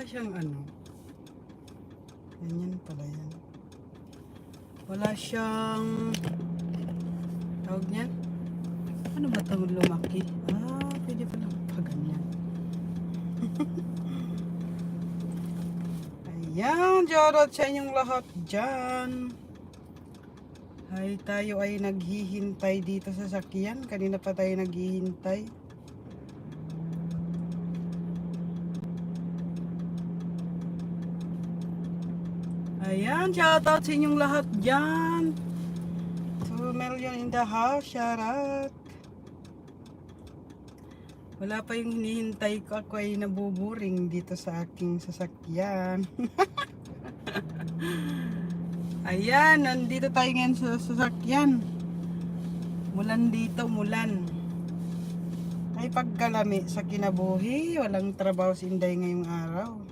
Wala siyang ano. Ganyan pala yan. Wala siyang... Tawag niyan? Ano ba itong lumaki? Ah, pwede pala pa ganyan. Ayan, shoutout sa inyong lahat dyan. Ay, tayo ay naghihintay dito sa sakyan. Kanina pa tayo naghihintay. Ayan, shoutout sa inyong lahat dyan. 2 million in the house, shoutout. Wala pa yung hinihintay ko. Ako ay nabuburing dito sa aking sasakyan. Ayan, nandito tayo ngayon sa sasakyan. Mulan dito, mulan. Ay pagkalami sa kinabuhi, walang trabaho si Inday ngayong araw.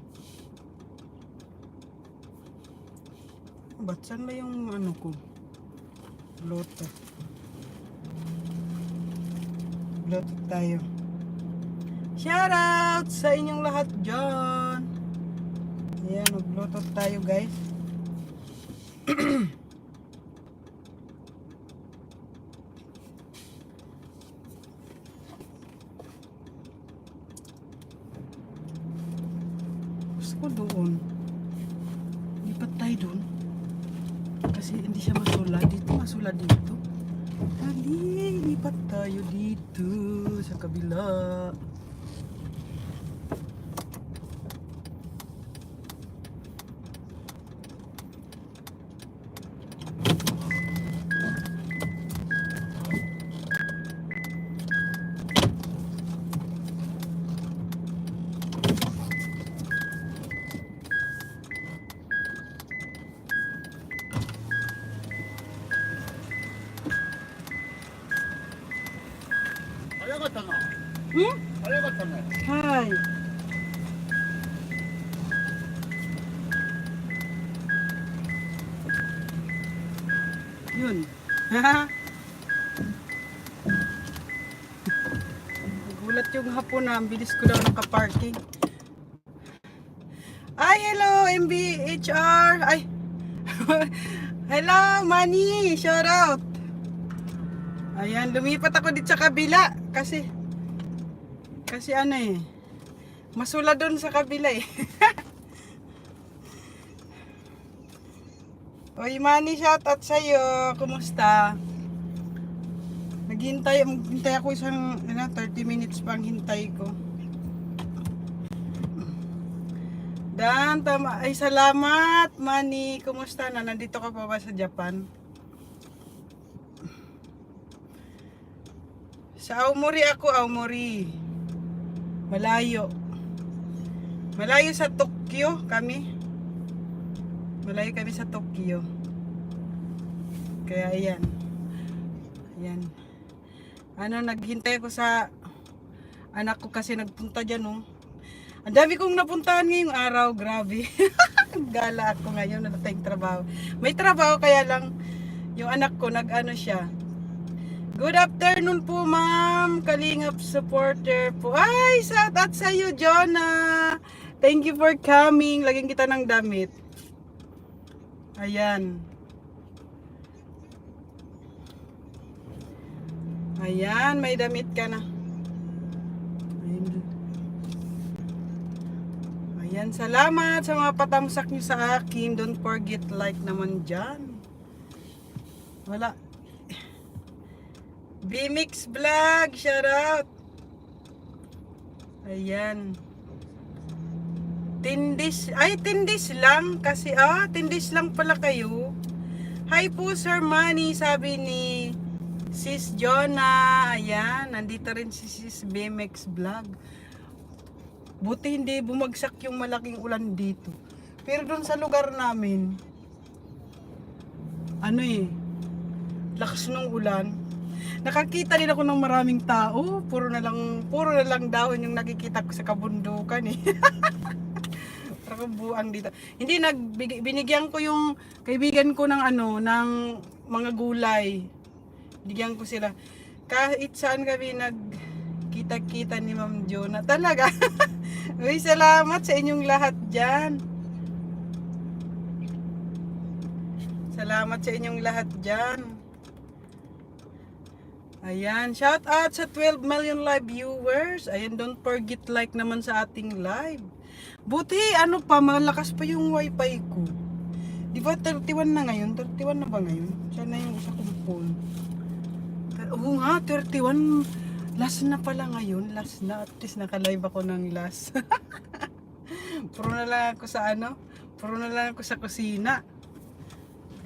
Ba't saan ba yung ano ko? Bluetooth. Bluetooth tayo. Shoutout sa inyong lahat dyan. Ayan, mag-bluetooth tayo guys. Nagulat yung hapon na bilis ko daw nakaparking. Ay, hello, MBHR. Ay, hello, Manny. Shout out. Ayan, lumipat ako dito sa kabila kasi kasi ano eh masula doon sa kabila eh. Oy, Manny, shout out sa. Kumusta? Naghintay, maghintay ako isang ano, 30 minutes pang hintay ko. Dan, tama. Ay, salamat, Manny. Kumusta na? Nandito ka pa ba sa Japan? Sa Aomori ako, Aomori. Malayo. Malayo sa Tokyo kami. Malayo kami sa Tokyo. Kaya ayan. Ayan. Ano, naghintay ako sa anak ko kasi nagpunta dyan, oh. Ang dami kong napuntahan ngayong araw, grabe. Gala ako ngayon na tayong trabaho. May trabaho kaya lang yung anak ko nag-ano siya, Good afternoon po, ma'am. Kalingap supporter po. Ay, sa iyo, Jonah. Thank you for coming. Lagyan kita ng damit. Ayan. Ayan, may damit ka na. Ayan. Salamat sa mga patamsak niyo sa akin. Don't forget like naman dyan. Wala. B-Mix Vlog, shout out. Ayan. Tindis, ay tindis lang kasi ah, tindis lang pala kayo. Hi po Sir Manny, sabi ni Sis Jonah. Ayan, nandito rin si Sis BMX Vlog. Buti hindi bumagsak yung malaking ulan dito. Pero doon sa lugar namin, ano eh, lakas ng ulan. Nakakita din ako ng maraming tao. Puro na lang, puro na lang dahon yung nakikita ko sa kabundukan eh. Parang buang dito. Hindi nagbigay binigyan ko yung kaibigan ko ng ano, ng mga gulay. Bigyan ko sila. Kahit saan kami nag kita-kita ni Ma'am Jonah. Talaga. Uy, salamat sa inyong lahat dyan. Salamat sa inyong lahat dyan. Ayan, shout out sa 12 million live viewers. Ayan, don't forget like naman sa ating live. Buti, ano pa, malakas pa yung wifi ko. Di ba 31 na ngayon? 31 na ba ngayon? Siya na yung isa kong phone. Oo nga, 31. Last na pala ngayon. Last na. At least naka-live ako ng last. Puro na lang ako sa ano? Puro na lang ako sa kusina.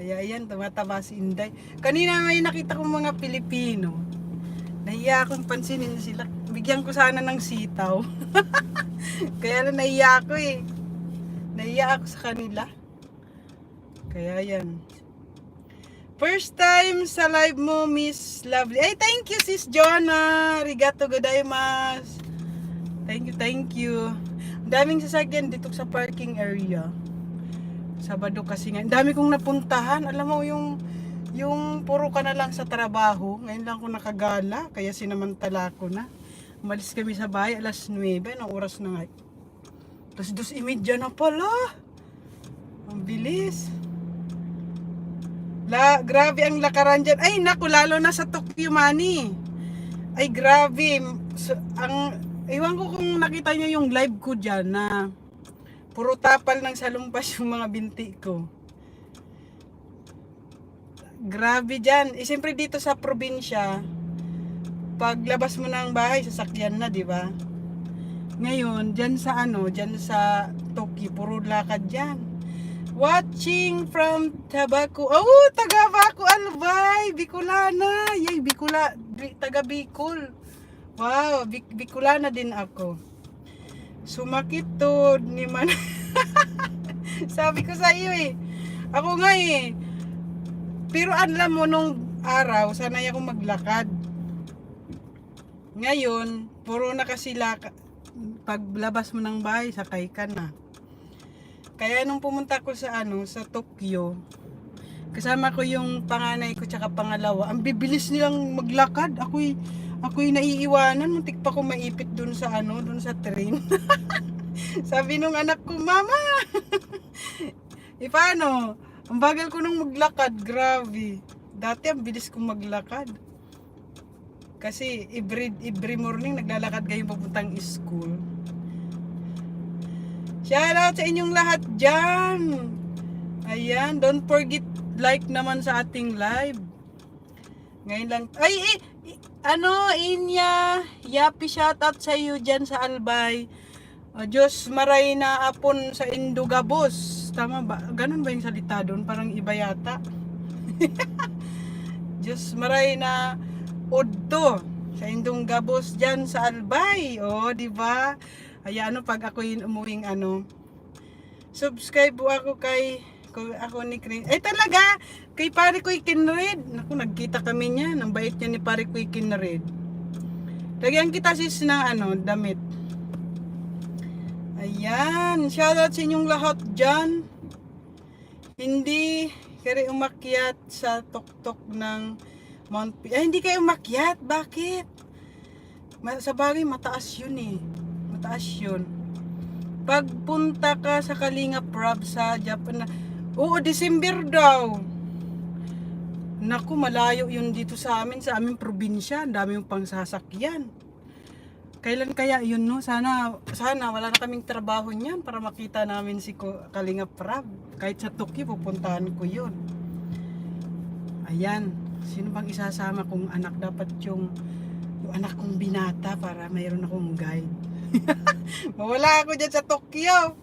Kaya ayan, tumataba si Inday. Kanina may nakita kong mga Pilipino. Nahiya akong pansinin sila. Bigyan ko sana ng sitaw. Kaya na nahiya ako eh. Nahiya ako sa kanila. Kaya yan. First time sa live mo, Miss Lovely. Ay, thank you, Sis Jonah. Arigato godaimasu. Thank you, thank you. Ang daming sasakyan dito sa parking area. Sabado kasi nga. Ang dami kong napuntahan. Alam mo yung yung puro ka na lang sa trabaho. Ngayon lang ako nakagala. Kaya sinamantala ko na. Umalis kami sa bahay alas 9. Anong oras na nga? Tapos dos imedya na pala. Ang bilis. La, grabe ang lakaran dyan. Ay, naku, lalo na sa Tokyo Money. Ay, grabe. So, ang, ewan ko kung nakita nyo yung live ko dyan na puro tapal ng salumpas yung mga binti ko. Grabe dyan. Eh, siyempre dito sa probinsya, paglabas mo ng bahay, sasakyan na, di ba? Ngayon, dyan sa ano, dyan sa Tokyo, puro lakad dyan. Watching from Tabaco. Oh, taga Baco Albay, Bicolana. Yay, Bicula, Bi- taga Bicol. Wow, Bic- Bicolana din ako. Sumakit to ni man. Sabi ko sa iyo eh. Ako nga eh. Pero alam mo nung araw, sanay ako maglakad. Ngayon, puro na kasi laka, paglabas mo ng bahay, sakay ka na. Kaya nung pumunta ko sa ano, sa Tokyo, kasama ko yung panganay ko tsaka pangalawa, ang bibilis nilang maglakad. Ako'y ako'y naiiwanan, muntik pa ko maipit dun sa ano, dun sa train. Sabi nung anak ko, Mama! e paano? Ang bagal ko nung maglakad, grabe. Dati ang bilis kong maglakad. Kasi every, every morning naglalakad kayo papuntang school. Shoutout sa inyong lahat dyan. Ayan, don't forget like naman sa ating live. Ngayon lang, ay, eh, ano, Inya, yapi shoutout sa iyo dyan sa Albay. O, Diyos maray na apon sa Indugabos. Tama ba? Ganun ba yung salita doon? Parang iba yata. Diyos maray na udto sa Indong Gabos dyan sa Albay. O, di ba? Ay ano pag ako yung umuwing ano. Subscribe po ako kay ko, ako ni Chris. Eh talaga, kay pare ko Kinred. Naku, nagkita kami niya. Ang bait niya ni pare ko Kinred. Lagyan kita sis ng ano, damit. Ayan, shoutout sa inyong lahat dyan. Hindi kaya umakyat sa tuktok ng Mount P. Ay, hindi kayo umakyat. Bakit? Sa bagay, mataas yun eh. Mataas yun. Pagpunta ka sa Kalinga Prab sa Japan na, oo, December daw. Naku, malayo yun dito sa amin, sa aming probinsya. Ang dami yung pangsasakyan. Kailan kaya yun, no? Sana, sana wala na kaming trabaho niyan para makita namin si Kalinga Prab. Kahit sa Tokyo, pupuntahan ko yun. Ayan. Sino bang isasama kong anak? Dapat yung, yung anak kong binata para mayroon akong guide. Mawala ako dyan sa Tokyo.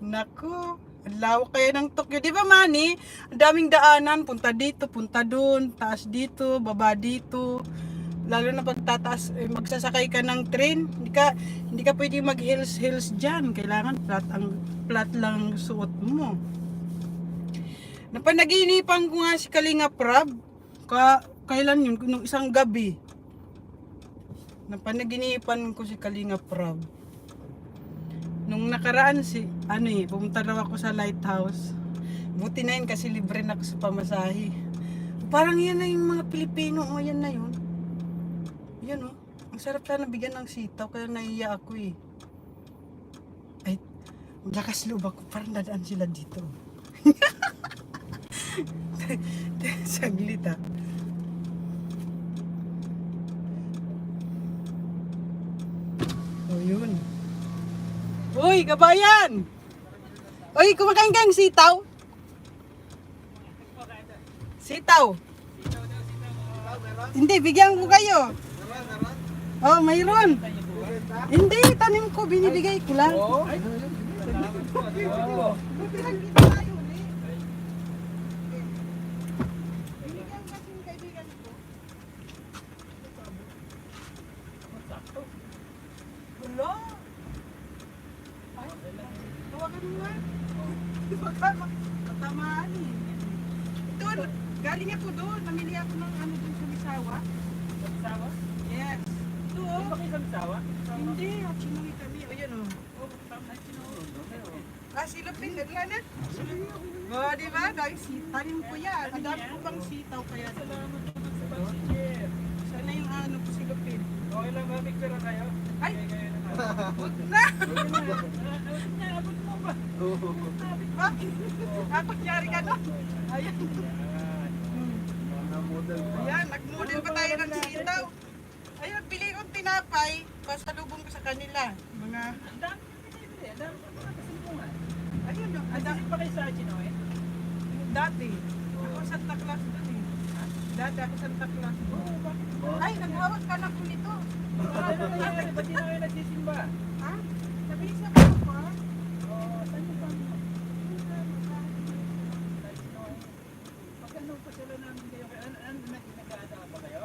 Naku, ang lawak kaya ng Tokyo. Di ba, Manny? Ang daming daanan. Punta dito, punta doon. Taas dito, baba dito. Lalo na pag tataas, eh, magsasakay ka ng train. Hindi ka, hindi ka pwede mag hills hills dyan. Kailangan flat ang flat lang suot mo. Napanaginipan ko nga si Kalinga Prab. Ka, kailan yun? Nung isang gabi. Napanaginipan ko si Kalinga Prab. Nung nakaraan si, ano eh, pumunta raw ako sa lighthouse. Buti na yun kasi libre na ako sa pamasahe. Parang yan na yung mga Pilipino. O, yan na yun. Yan o. Ang sarap sana bigyan ng sitaw. Kaya naiya ako eh. Ang lakas loob ako, parang dadaan sila dito. Saglit ah. Oh, yun. Uy, kabayan! Uy, kumakain kang sitaw? Sitaw? Hindi, bigyan ko kayo. Oh, mayroon. Hindi, tanim ko, binibigay ko lang. Hello? Ay, tawagan mo nga. Baka ma- matamaan eh. Doon, galing ako doon. Namili ako ng ano doon sa Misawa. Sawa? Yes. Doon. Hindi ba kayo sa Sawa? Hindi, chinuwi kami. O yan o. Ah, silupin. Nagla na. Oh, di ba? Dahil si tanim ko yan. Ang dami ko bang sitaw kaya. Salamat naman sa pag-share. Sana yung ano ko silupin. Okay lang? Picture lang kayo? Ay! Kayo na. Huwag na! Abot mo ba? Bakit? Ah, kunyari ka no? Ayan. Ayan, nag-model pa tayo ng sitaw. Ayun, pili kong tinapay. Pasalubong ko sa kanila. Mga, Ang dami yung pinibili. Ang dami yung mga kasalubungan. Ayun, no, Ang ada, dami pa kayo sa Chinoy? dati. Ako Santa Claus doon eh. Dati ako Santa Claus. Oo, bakit? Ay, naghawak ka na po nito. Ano? Ba't di na kayo nagsisimba? Ha? Sabi sa mga pa. Oo, saan yung pang... Sa Chinoy. Pag ano pa sila namin kayo? Ano, ano, nag- nag-aanda ba kayo?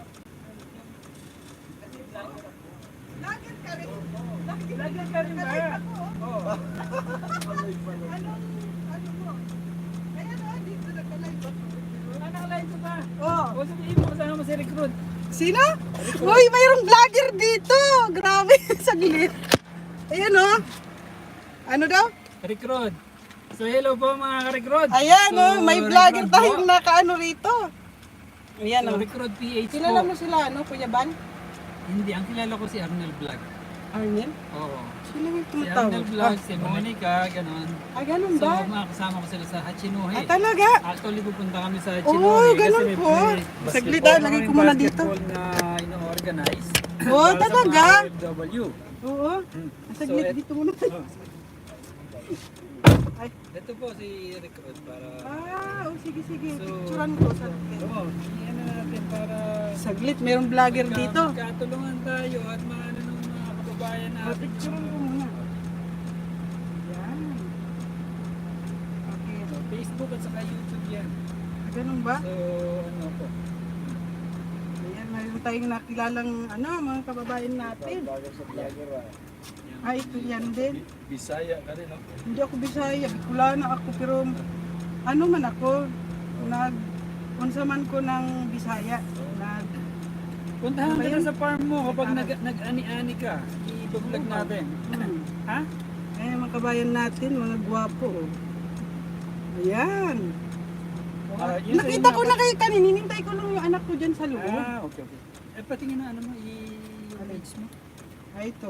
Kasi. Lager ka rin. Vlogger ka rin ba? Oo. Anong, ano mo? Ayan o, dito nagka-live ako. Anong line ko ba? Oh. O sabihin mo si Recruit. Sino? Uy, mayroong vlogger dito. Grabe, saglit. Ayan o. Ano daw? Recruit. So hello po mga ka-recruit. Ayan so, o, may vlogger tayong nakaano rito. Ayan So o. Recruit PH Kilala po. mo sila, ano, Kuya Ban? Hindi, ang kilala ko si Arnel Vlog. Arnel? Oo. Sino yung Si tumatawag? Arnel Vlog, si Monica, ganun. Ah, ganun So ba? mga kasama ko sila sa Hachinohe. Ah, talaga? Actually, pupunta kami sa Oo, Hachinohe. ganun po. basketball Saglit ah, lagay ko muna dito. na ino-organize. Oo, Para sa talaga? mga OFW. Oo. Hmm. Saglit So, dito muna. Oh. Ay. Ito po si Recruit para... Ah, oh, sige, sige. So, Picturean ko. Saglit. Oo, ano natin para... Saglit, mayroong vlogger magka- dito. Magkatulungan tayo at maano ng mga kababayan Ah, natin. picturean ko muna. Yan. Okay. So, Facebook at saka YouTube yan. Ganun ba? So, ano po. Mayroon tayong nakilalang ano, mga kababayan natin. Ah, ito yan din. Bisaya ka rin, no? Hindi ako Bisaya, Bicolana ako, pero ano man ako, nag, unsa man ko ng Bisaya. Nag, Puntahan Ano ka na sa farm mo kapag nag, nag-ani-ani ka. I-vlog natin. hmm. Ha? Ayan, mga kabayan natin, mga gwapo. Ayan. Ah, yun sa Nakita inyo, ko na kayo kanina, hinintay ko lang yung anak ko dyan sa loob. Ah, okay, okay. Eh, patingin na ano mo, i-page mo. Ah, ito.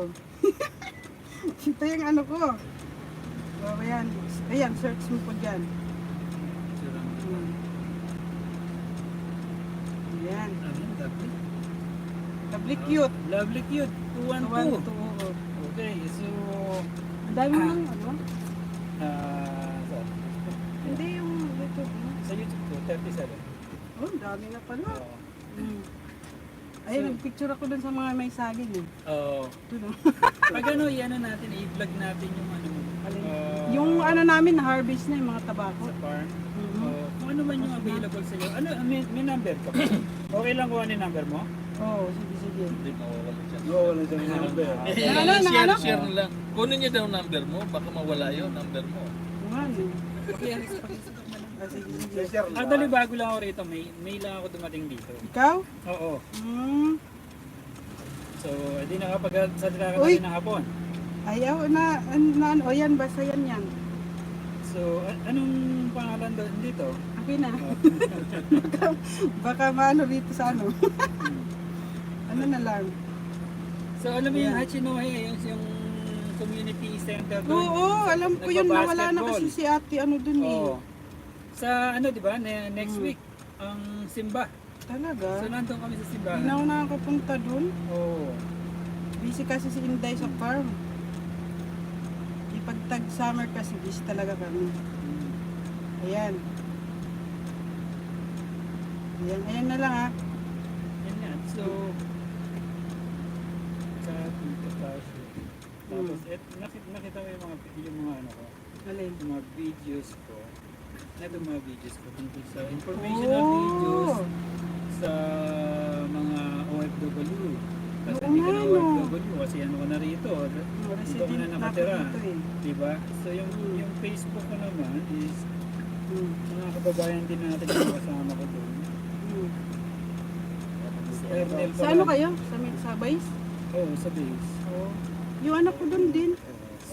ito yung ano ko. Oh, ayan. Ayan, search mo po dyan. Hmm. Ayan. Lovely. Lovely cute. Lovely cute. Tuwan 212. to. oo. Okay, so... Ang dami mo ng ano? ah, sa, Hindi yung YouTube mo. sa YouTube ko, 37. Oh, ang dami na pala. Oo. Mm. Ayun, So- nagpicture ako dun sa mga may saging eh. Oo. Ito no. Pag ano, i-ano natin, i-vlog natin yung ano. Alin? ah, yung ano namin, harvest na yung mga tabako. sa farm. Mhm. Oo. kung ano man yung available sa iyo. Ano, may, may number ka ba? okay lang kung ano yung number mo? Oo, oh, sige, sige. Hindi mawawala siya. Oo, wala siyang number. Eh, Ano, ano, share, ano? share na lang. Kunin niya daw number mo, baka mawala yun, number mo. Eh. Okay, Ah, Actually, bago lang ako rito. May, may lang ako dumating dito. Ikaw? Oo. Hmm. So, hindi nakapag-salita ka Uy! na ng hapon. Ayaw na, an- na, o yan, basta yan yan. So, a- anong pangalan doon dito? Okay na. Oh. baka, baka maano dito sa ano. ano na lang. So, alam mo yung. Hachinohe, yung, yung community center doon. Oo, alam ko yun. Nawala na Nagbabasketball. kasi si ate ano dun eh. Oo. Sa ano, di ba? ne- Next Hmm. week, ang Simba. Talaga? So, nandun kami sa Hindi simbahan. na ako nakakapunta dun. Oo. Busy kasi si Inday sa farm. Ipag tag summer kasi busy talaga kami. Hmm. Ayan. Ayan, ayan na lang ha. Yan yan. So, sa dito tayo. Tapos, et, nakita, nakita mo yung mga, yung mga ano ko, Alin? yung mga videos ko. Ito mga videos ko tungkol sa informational Oh! videos sa mga OFW. Kasi Oo hindi ka nga, na no. OFW kasi ano ka na rito. Dito ka resident na na ako nakatira. dito eh. Diba? So yung, yung Facebook ko naman is Hmm. mga kababayan din natin yung kasama ko doon. Si Ernel Sa ano kayo? Sa, sa base? Oo, sa base. Oo. Yung anak ko dun din.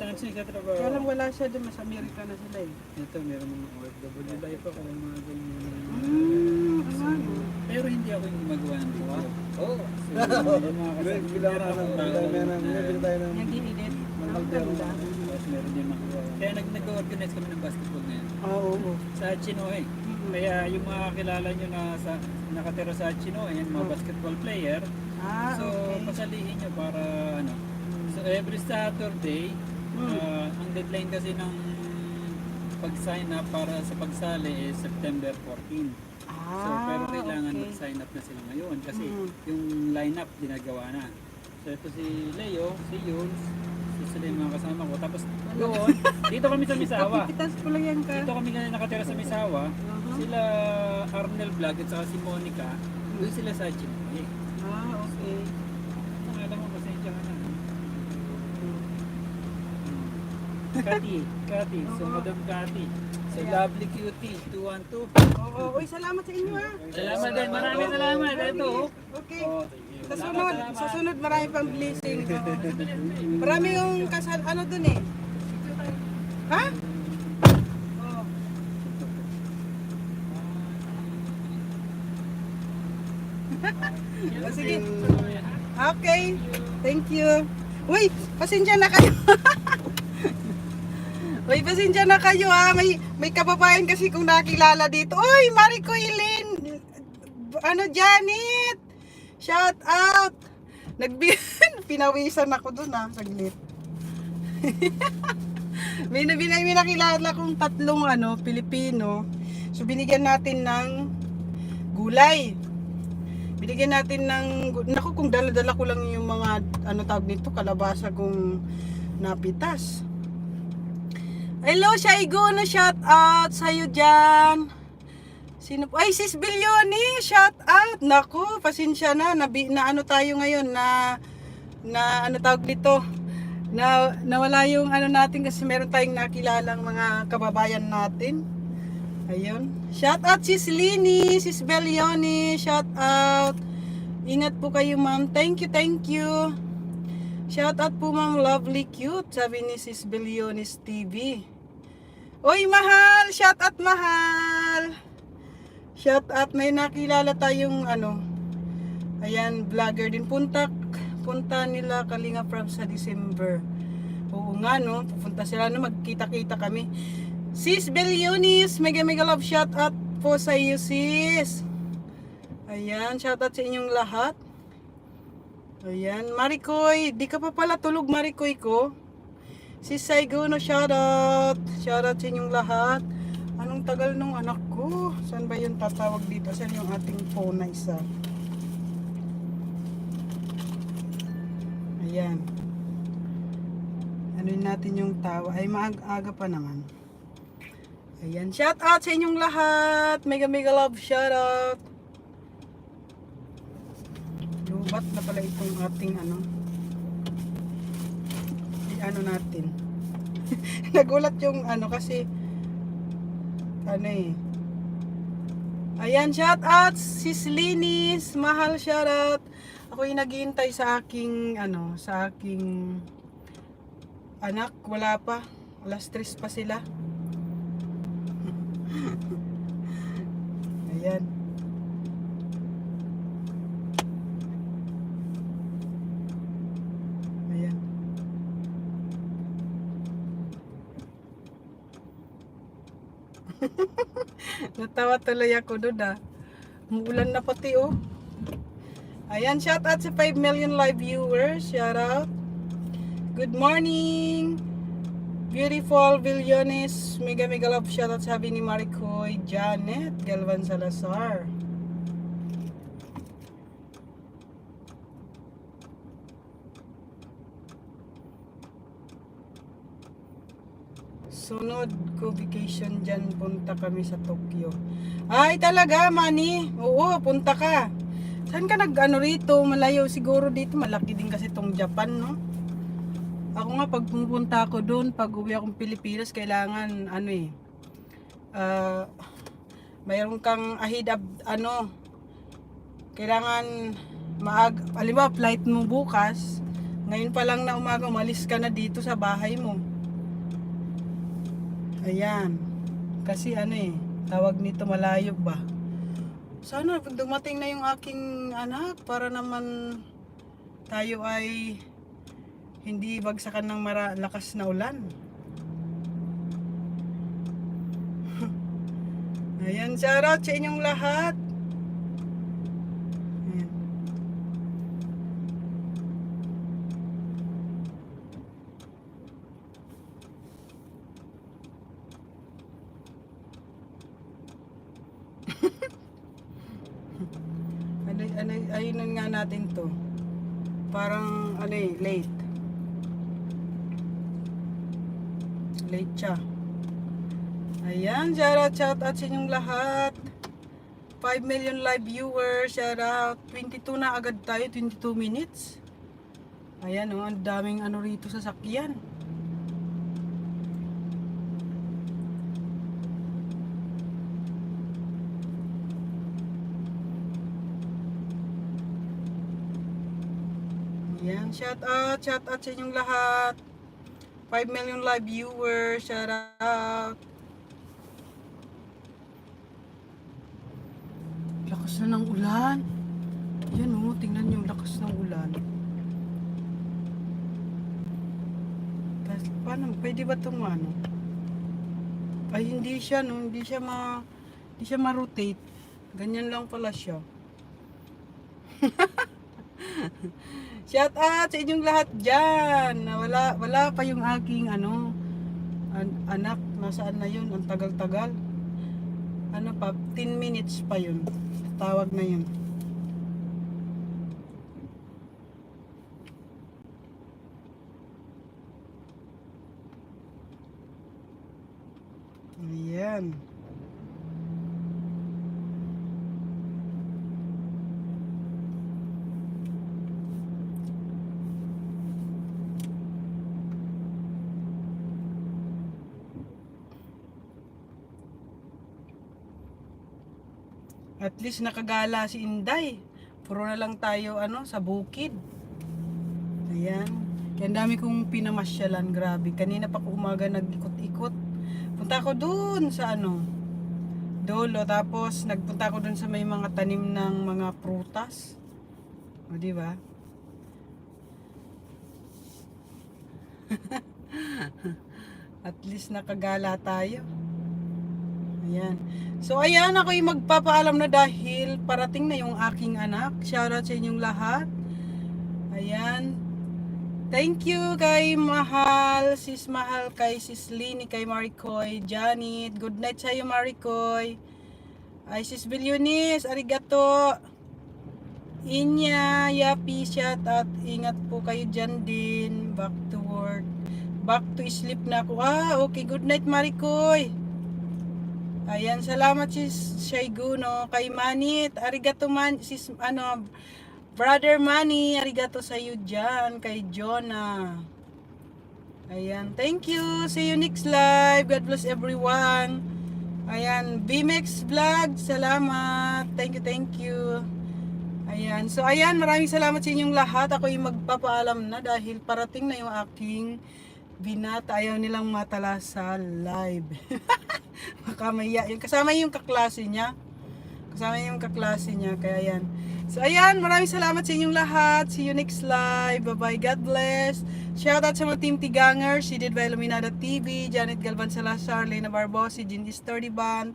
Saan siya nagtatrabaho? Kaya lang wala siya dun. Sa Amerika na sila eh. Ito, meron mga OFW life ako, mga ganyan. Hmm, ang ano. Pero hindi ako yung gumagawa ng video. Oo. Mga kasama, Bilang tayo ng Yung ginidit. Mga Ang kaldero. ganda. Tapos meron din mga Kaya nag nag-organize kami ng basketball ngayon. Oo. oo. Sa Chinoy. Kaya yung mga kilala nyo na sa, nakatira sa Chinoy, mga Oh. basketball player, Ah, so okay. pasalihin nyo para ano. So every Saturday, Ah, ang deadline kasi ng pag-sign up para sa pagsali is September 14. Ah, So pero kailangan okay. mag-sign up na sila ngayon kasi Mm. yung lineup ginagawa na. So ito si Leo, si Yunes, so sila yung mga kasama ko. Tapos doon, dito kami sa Misawa. Kapitas ko lang yan ka. Dito kami na nakatira sa Misawa. Uh-huh. Sila Arnel Vlog at saka si Monica, doon sila sa Chinoy. Ah, okay. Kung alam mo, pasensya ka na. Kati, Kati, so Oo. Madam. So Ayan. Lovely Cutie, 212. Oo, uy, salamat sa inyo ha. Salamat din, maraming salamat. Ito, oh. Okay. Oh, Sa sunod, sa sunod marami pang blessing. Marami yung kasal, ano dun eh. Ha? Oo. Oh, sige. Okay. Thank you. Uy, pasensya na kayo. Uy, pasensya na kayo ha. May, may kababayan kasi kung nakilala dito. Uy, Mariko Eileen. Ano, Janet. Shout out. Nagbi pinawisan ako dun ha, saglit. may, may, may nakilala kong tatlong ano, Pilipino. So binigyan natin ng gulay. Binigyan natin ng naku kung dala-dala ko lang yung mga ano tawag nito, kalabasa kong napitas. Hello, Shaigo, no shout out sa'yo dyan. Sino po? Ay, sis Bilyoni, shout out. Naku, pasensya na, nabi, na ano tayo ngayon, na, na ano tawag dito, na nawala yung ano natin kasi meron tayong nakilalang mga kababayan natin. Ayun. Shout out sis Lini, sis Belioni, shout out. Ingat po kayo ma'am. Thank you, thank you. Shout out po ma'am, lovely cute, sabi ni sis Belionis TV. Oy, mahal! Shout out, mahal! Shout out, may nakilala tayong ano, ayan, vlogger din. Punta, punta nila Kalinga Prab sa December. Oo nga, no? Pupunta sila, no? Magkita-kita kami. Sis Belionis, mega mega love shout out po sa iyo, sis. Ayan, shout out sa inyong lahat. Ayan, Marikoy, di ka pa pala tulog, Marikoy ko. Si Saigono, shout out. Shout out sa inyong lahat. Anong tagal nung anak ko? Saan ba yung tatawag dito? Saan yung ating phone na isa? Ayan. Ano natin yung tawa? Ay, maaga pa naman. Ayan. Shout out sa inyong lahat. Mega mega love shout out. Lubat na pala itong ating ano. I-ano natin. Nagulat yung ano kasi ano eh. Ayan, shout out sis Linis, mahal shout out. Ako yung naghihintay sa aking ano, sa aking anak, wala pa. Alas tres pa sila. Ayan. Natawa tuloy ako doon ah. Umuulan na pati oh. Ayan, shout out sa 5 million live viewers. Shout out. Good morning. Beautiful Villones. Mega mega love shout out sabi ni Maricoy Janet Galvan Salazar. Sunod ko vacation dyan, punta kami sa Tokyo. Ay, talaga, Manny. Oo, punta ka. Saan ka nag ano rito? Malayo siguro dito. Malaki din kasi tong Japan, no? Ako nga, pag pumunta ako doon, pag uwi akong Pilipinas, kailangan, ano eh, ah, mayroon kang ahid, ano, kailangan maag, alimba, flight mo bukas, ngayon pa lang na umaga, umalis ka na dito sa bahay mo. Ayan. Kasi ano eh, tawag nito malayo ba? Sana dumating na yung aking anak para naman tayo ay hindi bagsakan ng mara lakas na ulan. Ayan, shoutout sa inyong lahat. Ayan. Ano, ano, ayunan nga natin to. Parang, ano eh, late. Late siya. Ayan, shout out, shout out sa inyong lahat. 5 million live viewers, shout out. 22 na agad tayo, 22 minutes. Ayan, oh, ang daming ano rito sa sakyan. Ayan, shout out, shout out sa inyong lahat. 5 million live viewers, shout out. Lakas na ng ulan. Yan oh, tingnan niyo lakas ng ulan. Tapos, paano, pwede ba itong ano? Ay, hindi siya, no, hindi siya ma, hindi siya ma-rotate. Ganyan lang pala siya. Shout out sa inyong lahat dyan. Wala, wala pa yung aking ano, an- anak. Nasaan na yun? Ang tagal-tagal. Ano pa? 10 minutes pa yun. Tawag na yun. Ayan. At least nakagala si Inday. Puro na lang tayo ano sa bukid. Ayan. Kaya dami kong pinamasyalan, grabe. Kanina pa ko umaga nag-ikot-ikot. Punta ako dun sa ano, Dolo. Tapos nagpunta ako dun sa may mga tanim ng mga prutas. O, di ba? At least nakagala tayo. Ayan. So ayan, ako yung magpapaalam na dahil parating na yung aking anak. Shoutout sa inyong lahat. Ayan. Thank you kay Mahal, sis Mahal, kay sis Lini, kay Maricoy, Janet. Good night sa iyo Maricoy. Ay sis Bilyonis, arigato. Inya, Yapi, shout out. Ingat po kayo dyan din. Back to work. Back to sleep na ako. Ah, okay. Good night Maricoy. Ayan, salamat sis Shaiguno kay Manit. Arigato man sis ano Brother Manny, arigato sa iyo diyan kay Jonah. Ayan, thank you. See you next live. God bless everyone. Ayan, BMX Vlog, salamat. Thank you, thank you. Ayan, so ayan, maraming salamat sa inyong lahat. Ako yung magpapaalam na dahil parating na yung aking binata. Ayaw nilang matala sa live. Makamaya. Yung kasama yung kaklase niya. Kasama yung kaklase niya. Kaya yan. So ayan, maraming salamat sa inyong lahat. See you next live. Bye-bye. God bless. Shout out sa mga team Tigangers. Si Did Iluminada TV. Janet Galvan Salazar. Lena Barbosi. Jindy Sturdy Band.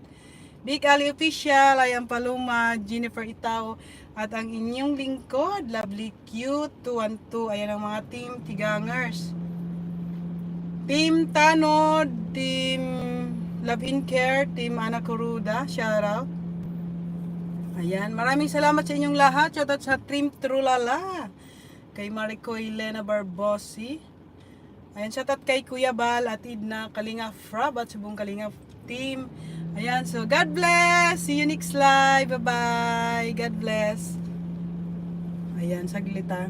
Big Ali Official. Ayan Paloma. Jennifer Itao. At ang inyong lingkod. Lovely Cute 212. Ayan ang mga team Tigangers. Team Tanod. Team Love in Care. Team Ana Coruda. Shout out. Ayan, maraming salamat sa inyong lahat. Shoutout sa Team Trulala. Kay Maricoy Elena Barbosi. Ayan, shoutout kay Kuya Bal at Idna Kalinga Frab at sa buong Kalinga team. Ayan, so God bless. See you next live. Bye-bye. God bless. Ayan, saglit ah.